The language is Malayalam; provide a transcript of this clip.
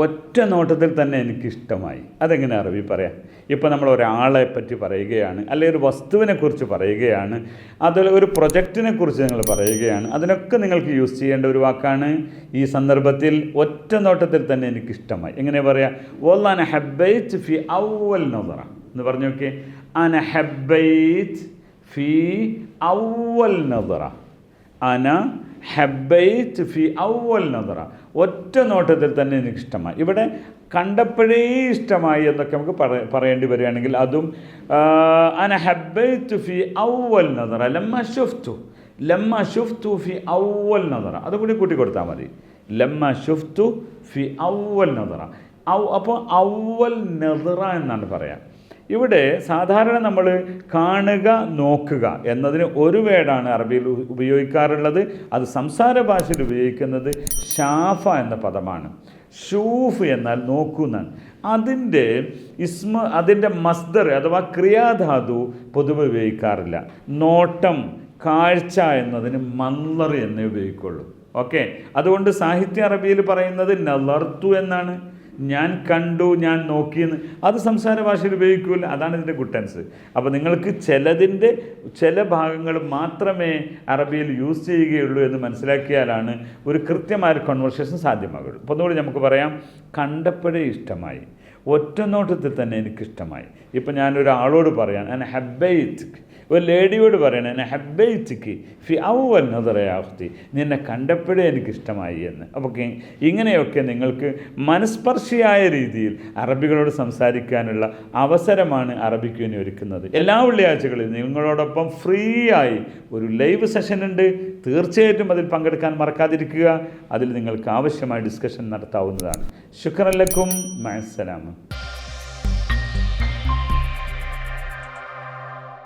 ഒറ്റ നോട്ടത്തിൽ തന്നെ എനിക്കിഷ്ടമായി. അതെങ്ങനെ അറബി പറയാം? ഇപ്പോൾ നമ്മൾ ഒരാളെ പറ്റി പറയുകയാണ് അല്ലെങ്കിൽ ഒരു വസ്തുവിനെ കുറിച്ച് പറയുകയാണ് അതിൽ ഒരു പ്രൊജക്റ്റിനെ കുറിച്ച് നിങ്ങൾ പറയുകയാണ് അതിനൊക്കെ നിങ്ങൾക്ക് യൂസ് ചെയ്യേണ്ട ഒരു വാക്കാണ് ഈ സന്ദർഭത്തിൽ ഒറ്റ നോട്ടത്തിൽ തന്നെ എനിക്കിഷ്ടമായി. എങ്ങനെ പറയാം? വല്ലാന ഹബ്ബൈറ്റ് ഫി ഔവൽ നദറ. എന്ന് പറഞ്ഞു നോക്കിയേ. അന ഹബ്ബൈറ്റ് ഫി ഔവൽ നദറ. അന ഹബ്ബൈറ്റ് ഫി ഔവൽ നദറ. ഒറ്റ നോട്ടത്തിൽ തന്നെ എനിക്ക് ഇഷ്ടമായി ഇവിടെ കണ്ടപ്പോഴേ ഇഷ്ടമായി എന്നൊക്കെ നമുക്ക് പറ- പറയേണ്ടി വരികയാണെങ്കിൽ അതും അന ഹബ്ബൈറ്റ് ഫി ഔവൽ നദറ. ലമ്മ ഷുഫ്തു ലമ്മ ഷുഫ്തു ഫി ഔവൽ നദറ. അതുകൂടി കൂട്ടി കൊടുത്താൽ മതി. ലമ്മ ഷുഫ്തു ഫി ഔവൽ നദറ. ഔ അപ്പോൾ ഔവൽ നദറ എന്നാണ് പറയാം. ഇവിടെ സാധാരണ നമ്മൾ കാണുക നോക്കുക എന്നതിന് ഒരു വേടാണ് അറബിയിൽ ഉപയോഗിക്കാറുള്ളത്. അത് സംസാര ഭാഷയിൽ ഉപയോഗിക്കുന്നത് ഷാഫ എന്ന പദമാണ്. ഷൂഫ് എന്നാൽ നോക്കൂ എന്നാണ് അതിന്റെ ഇസ്മ അതിന്റെ മസ്ദർ അഥവാ ക്രിയാധാതു പൊതുവെ ഉപയോഗിക്കാറില്ല. നോട്ടം കാഴ്ച എന്നതിന് മന്ദർ എന്നേ ഉപയോഗിക്കുള്ളൂ. ഓക്കെ? അതുകൊണ്ട് സാഹിത്യ അറബിയിൽ പറയുന്നത് നലർത്തു എന്നാണ്. ഞാൻ കണ്ടു ഞാൻ നോക്കിയെന്ന്. അത് സംസാര ഭാഷയിൽ ഉപയോഗിക്കില്ല അതാണ് ഇതിന്റെ ഗുട്ടൻസ് അപ്പോൾ നിങ്ങൾക്ക് ചിലതിന്റെ ചില ഭാഗങ്ങൾ മാത്രമേ അറബിയിൽ യൂസ് ചെയ്യുകയുള്ളൂ എന്ന് മനസ്സിലാക്കിയാലാണ് ഒരു കൃത്യമായ ഒരു കോൺവെർസേഷൻ സാധ്യമാകുള്ളൂ. അപ്പോൾ ഒന്നുകൂടി നമുക്ക് പറയാം. കണ്ടപ്പോഴേ ഇഷ്ടമായി. ഒറ്റ നോട്ടത്തിൽ തന്നെ എനിക്കിഷ്ടമായി. ഇപ്പം ഞാനൊരാളോട് പറയാൻ ഞാൻ ഹബ്ബൈറ്റ് ഒരു ലേഡിയോട് പറയണം എന്നെ ഹബ്ബൈറ്റിക്ക് ഫി ഔവൽ നദറയാഹ്തി നിന്നെ കണ്ടപ്പോഴേ എനിക്കിഷ്ടമായി എന്ന്. അപ്പോൾ ഇങ്ങനെയൊക്കെ നിങ്ങൾക്ക് മനസ്പർശിയായ രീതിയിൽ അറബികളോട് സംസാരിക്കാനുള്ള അവസരമാണ് അറബിക്ക് വേണ്ടി ഒരുക്കുന്നത്. എല്ലാ വെള്ളിയാഴ്ചകളിലും നിങ്ങളോടൊപ്പം ഫ്രീ ആയി ഒരു ലൈവ് സെഷൻ ഉണ്ട്. തീർച്ചയായിട്ടും അതിൽ പങ്കെടുക്കാൻ മറക്കാതിരിക്കുക. അതിൽ നിങ്ങൾക്ക് ആവശ്യമായ ഡിസ്കഷൻ നടത്താവുന്നതാണ്. ശുക്രല്ലക്കും മഅസ്സലാമ